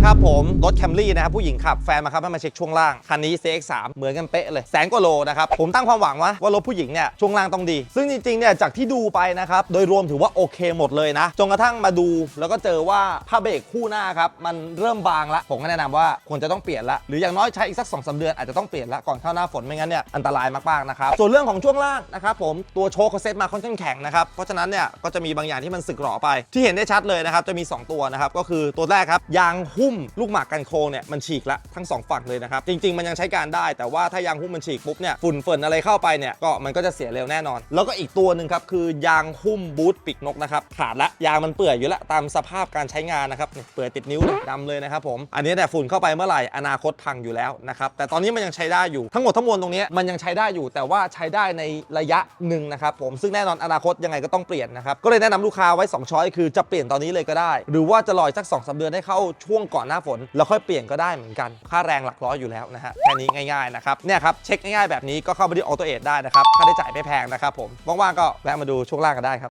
นะครับผมรถแคมรี่นะครับผู้หญิงขับแฟนมาครับให้มาเช็คช่วงล่าง คันนี้ CX3 เหมือนกันเป๊ะเลยแสนกว่าโลนะครับผมตั้งความหวังว่าว่ารถผู้หญิงเนี่ยช่วงล่างต้องดี ซึ่งจริงๆเนี่ยจากที่ดูไปนะครับโดยรวมถือว่าโอเคหมดเลยนะจนกระทั่งมาดู แล้วก็เจอว่าผ้าเบรกคู่หน้าครับมันเริ่มบางละผมก็แนะนำว่าควรจะต้องเปลี่ยนละหรืออย่างน้อยใช้อีกสัก2อสเดือนอาจจะต้องเปลี่ยนละก่อนเข้าหน้าฝนไม่งั้นเนี่ยอันตรายมากๆนะครับส่วนเรื่องของช่วงล่างนะครับผมตัวโชว์เขาเซตมาค่อนข้างแข็งนะครับเพราะฉะนั้นเนี่ยก็จะมีบางอย่างที่มันสึกหรอไป ที่เห็นได้ชัดเลยนะครับจะมี 2 ตัวนะครับก็คือตัวแรกครับยางหุมลูกหมากกันโครงเนี่ยมันฉีกละทั้งสองฝั่งเลยนะครับ จริง ๆ มันยังใช้การได้ แต่ว่าถ้ายางหุ้มมันฉีกปุ๊บเนี่ยฝุ่นเฟินอะไรเข้าไปเนี่ยก็มันก็จะเสียเร็วแน่นอน แล้วก็อีกตัวหนึ่งครับคือยางหุ้มบูทปีกนกนะครับขาดละยางมันเปื่อยอยู่ละตามสภาพการใช้งานนะครับเปื่อยติดนิ้วเลยดำเลยนะครับผมอันนี้เนี่ฝุ่นเข้าไปเมื่อไหร่อนาคตพังอยู่แล้วนะครับแต่ตอนนี้มันยังใช้ได้อยู่ทั้งหมดทั้งมวลตรงนี้มันยังใช้ได้อยู่ แต่ว่าใช้ได้ในระยะหนึ่งนะครับผมซึ่งแน่นอนอนาคตยังไงก็ต้องเปลี่ยนนะครับก็เลยแนะนำลูกค้าไว้2ช้อยคือจะเปลี่ยนตอนนี้เลยก็ได้ หรือว่าจะรอสัก2อสเดือนให้เข้าช่วงก่อนหน้าฝนแล้วค่อยเปลี่ยนก็ได้เหมือนกัน ค่าแรงหลักร้อยอยู่แล้วนะฮะแค่นี้ง่ายๆนะครับเนี่ยครับเช็คง่ายๆแบบนี้ก็เข้าไปที่ออโตเอทได้นะครับค่าใช้จ่ายไม่แพงนะครับผมว่างๆก็แวะมาดูช่วงล่างกันได้ครับ